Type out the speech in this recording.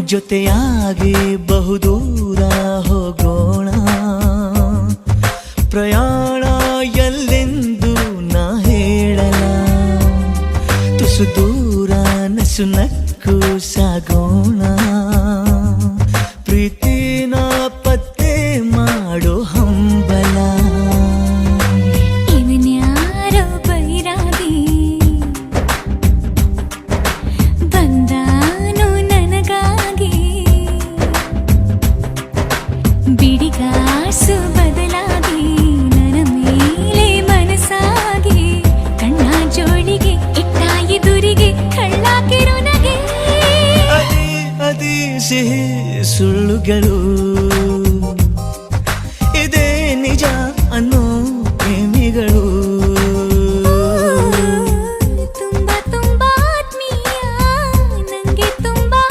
ಜೊತೆಯಾಗಿ ಬಹುದೂರ ಹೋಗೋಣ. ಪ್ರಯಾಣ ಎಲ್ಲೆಂದು ನಾ ಹೇಳಲ ತುಸು ದೂರ ನಸು ನಕ್ಕು ಸಾಗೋಣ. ಪ್ರೀತಿನ ಬಿಡಿಗಾಸು ಬದಲಾಗಿ ನನ್ನ ಮೇಲೆ ಮನಸ್ಸಾಗಿ. ಕಣ್ಣ ಜೋಳಿಗೆ ಇಟ್ಟ ಎದುರಿಗೆ ಕಳ್ಳಾಕಿರು ನಗೆ ಅದೇ ಅದೇ ಸಿಹಿ ಸುಳ್ಳುಗಳು.